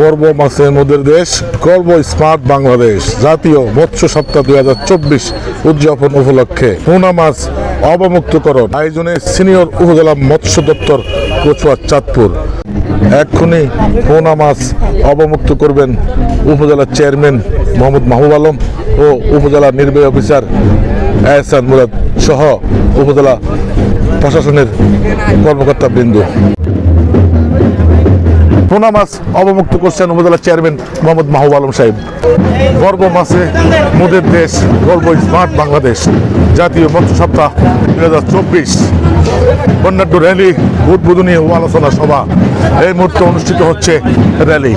বর্ব মাছের নদীর দেশ গর্ব স্মার্ট বাংলাদেশ, জাতীয় মৎস্য সপ্তাহ দুই হাজার চব্বিশ উদযাপন উপলক্ষে পোনা মাছ অবমুক্তকরণ আয়োজনে সিনিয়র উপজেলা মৎস্য দপ্তর, কচুয়া, চাঁদপুর। এক্ষুনি পোনা মাছ অবমুক্ত করবেন উপজেলা চেয়ারম্যান মোহাম্মদ মাহবুব আলম ও উপজেলা নির্বাহী অফিসার এহসান মুরাদ সহ উপজেলা প্রশাসনের কর্মকর্তা বৃন্দ পোনা মাছ অবমুক্ত করছেন উপজেলা চেয়ারম্যান মোহাম্মদ মাহবুব আলম সাহেব। গর্ব মাসে মোদের দেশ গর্ব স্মার্ট বাংলাদেশ। জাতীয় মৎস্য সপ্তাহ দুই হাজার চব্বিশ। বন্যাঢ্য র্যালি, উদ্বোধনী ও আলোচনা সভা। এই মুহূর্তে অনুষ্ঠিত হচ্ছে র্যালি।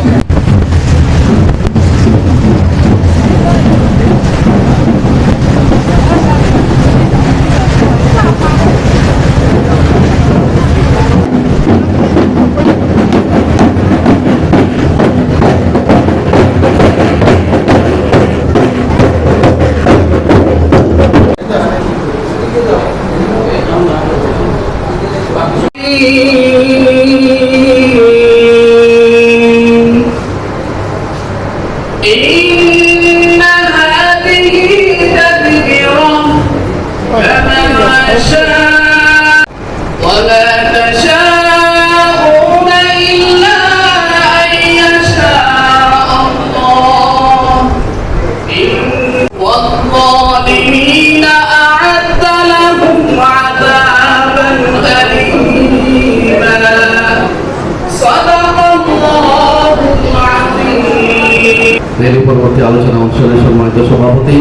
রেলি পরবর্তী আলোচনা অনুষ্ঠানের সম্মানিত সভাপতি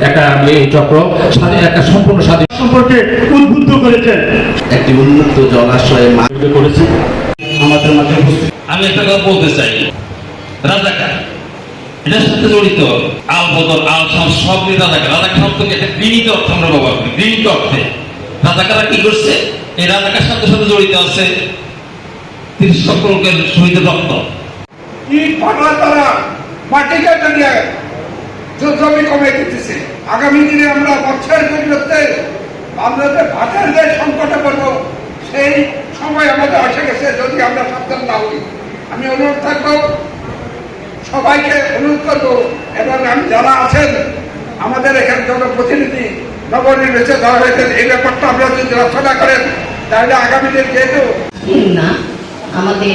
একটা এই চক্র স্বাধীন একটা সম্পূর্ণ স্বাধীন সম্পর্কে উদ্বুদ্ধ করেছেন। একটি উন্মুক্ত জলাশয়ে করেছি। আমাদের মাঝে আমি একটা কথা বলতে চাই। রাজাকার এটার সাথে জড়িত আল বদল আল সাম সব নিয়ে রাজাকার। রাজাকার শব্দকে একটা গৃহীত অর্থ আমরা ব্যবহার করি। গৃহীত অর্থে। রাজাকাররা কি করছে? এই রাজাকার সাথে সাথে জড়িত আছে তিনি সকলকে শহীদ রক্ত। ইট ভাঙা তারা? মাটি কেটে নিয়ে জ- জমি কমে দিতেছে। আগামী দিনে আমরা মৎস্যের পরিবর্তে আমরা যে ভাতের যে সংকটে পড়ব সেই সময় আমাদের আসে গেছে যদি আমরা সাবধান না হই। আমি অনুরোধ থাকব সবাইকে অনুরোধ করব এবং আমি যারা আছেন আমাদের এখানে জনপ্রতিনিধি নবনির্বাচিত ধরা হয়েছে এই ব্যাপারটা আমরা যদি রচনা করেন তাহলে আগামী দিন যেহেতু না আমাদের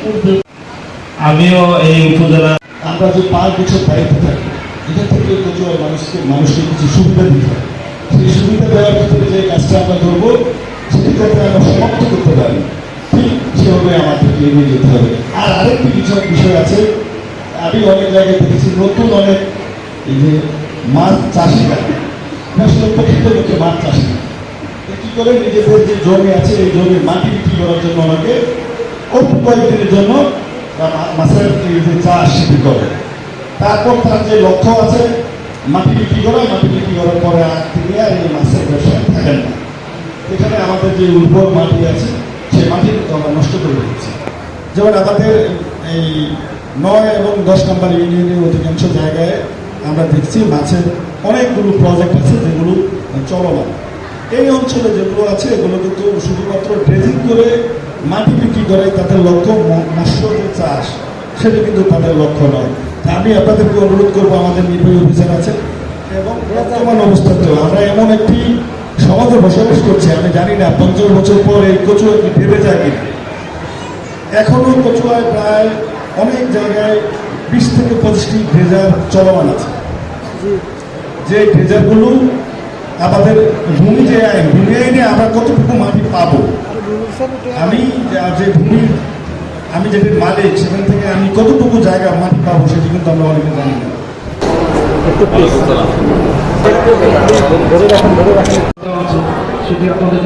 পূর্বে আমিও এই উপজেলা আমরা যে পাঁচ বছর দায়িত্ব থাকি। এটা থেকে কচুয়ার মানুষকে মানুষকে কিছু সুবিধা দিতে হয়। সেই সুবিধা দেওয়ার ক্ষেত্রে যে কাজটা আমরা করব, সেটি আমরা সমাপ্ত করতে পারি। ঠিক সেভাবে আমাদেরকে এগিয়ে যেতে হবে। আর আরেকটি বিষয় বিষয় আছে। আমি অনেক জায়গায় দেখেছি, নতুন অনেক এই যে মাছ চাষিরা আসলে প্রকৃতপক্ষে মাছ চাষি না। তো কি করে নিজেদের যে জমি আছে, এই জমির মাটি বিক্রি করার জন্য অনেকে অল্প কয়েকদিনের জন্য মাছের যে চাষ সেটি করে। তারপর তার যে লক্ষ্য আছে, মাটি বিক্রি করে মাটি বিক্রি করার পরে আর তিনি আর এই মাছের ব্যবসায় থাকেন না। এখানে আমাদের যে উর্বর মাটি আছে, সে মাটি আমরা নষ্ট করে দিচ্ছি। যেমন আমাদের এই নয় এবং দশ নম্বর ইউনিয়নের অধিকাংশ জায়গায় আমরা দেখছি মাছের অনেকগুলো প্রজেক্ট আছে যেগুলো চলমান। এই অঞ্চলে যেগুলো আছে, এগুলো কিন্তু শুধুমাত্র ড্রেজিং করে মাটি বিক্রি করে তাদের লক্ষ্য মৎস্য চাষ, সেটা কিন্তু তাদের লক্ষ্য নয়। আমি আপনাদেরকে অনুরোধ করব, আমাদের নির্বাহী অফিসার আছে এবং বর্তমান অবস্থাতেও আমরা এমন একটি সমাজে বসবাস করছি, আমি জানি না পঞ্চাশ বছর পর এই কচুয়া কি ভেবে যায় কিনা। এখনও কচুয়ায় প্রায় অনেক জায়গায় বিশ থেকে পঁচিশটি ড্রেজার চলমান আছে। যে ড্রেজারগুলো আমাদের ভূমি যে আইন, ভূমি আইনে আমরা কতটুকু মাটি পাবো? আমি যে- ভূমির আমি যেটির মালিক সেখান থেকে আমি কতটুকু জায়গা মাটি পাবো সেটি কিন্তু আমরা অনেকে জানি না। সেটি আপনাদের